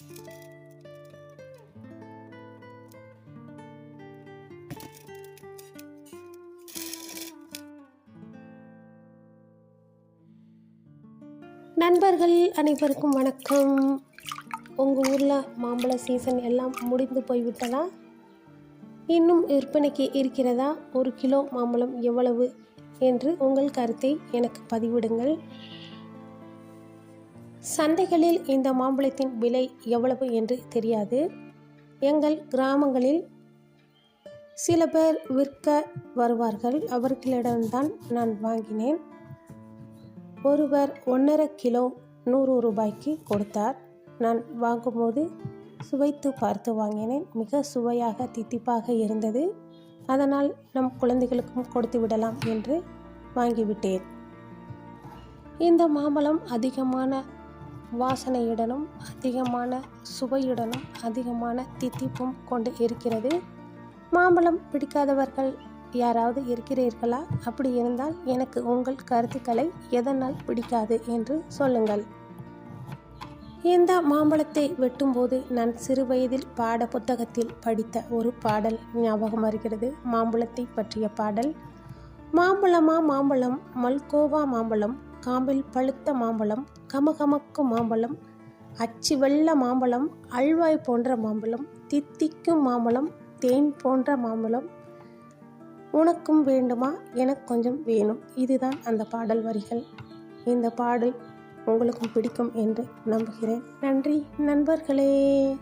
நண்பர்கள் அனைவருக்கும் வணக்கம். உங்கள் ஊரில் மாம்பழ சீசன் எல்லாம் முடிந்து போய்விட்டதா? இன்னும் விற்பனைக்கு இருக்கிறதா? ஒரு கிலோ மாம்பழம் எவ்வளவு? என்று உங்கள் கருத்தை எனக்கு பதிவிடுங்கள். சந்தைகளில் இந்த மாம்பழத்தின் விலை எவ்வளவு என்று தெரியாது. எங்கள் கிராமங்களில் சில பேர் விற்க வருவார்கள். அவர்களிடம்தான் நான் வாங்கினேன். ஒருவர் ஒன்றரை கிலோ நூறு ரூபாய்க்கு கொடுத்தார். நான் வாங்கும்போது சுவைத்து பார்த்து வாங்கினேன். மிக சுவையாக தித்திப்பாக இருந்தது. அதனால் நம் குழந்தைகளுக்கும் கொடுத்து விடலாம் என்று வாங்கிவிட்டேன். இந்த மாம்பழம் அதிகமான வாசனையுடனும் அதிகமான சுவையுடனும் அதிகமான தித்திப்பும் கொண்டு இருக்கிறது. மாம்பழம் பிடிக்காதவர்கள் யாராவது இருக்கிறீர்களா? அப்படி இருந்தால் எனக்கு உங்கள் கருத்துக்களை எதனால் பிடிக்காது என்று சொல்லுங்கள். இந்த மாம்பழத்தை வெட்டும்போது நான் சிறு வயதில் பாட புத்தகத்தில் படித்த ஒரு பாடல் ஞாபகம் வருகிறது. மாம்பழத்தை பற்றிய பாடல். மாம்பழமா மாம்பழம்? மல்கோவா மாம்பழம். காம்பில் பழுத்த மாம்பழம் கமகமக்கும் மாம்பழம் அச்சு வெள்ள மாம்பழம் அல்வாய் போன்ற மாம்பழம் தித்திக்கும் மாம்பழம் தேன் போன்ற மாம்பழம். உனக்கும் வேண்டுமா? எனக்கு கொஞ்சம் வேணும். இதுதான் அந்த பாடல் வரிகள். இந்த பாடல் உங்களுக்கும் பிடிக்கும் என்று நம்புகிறேன். நன்றி நண்பர்களே.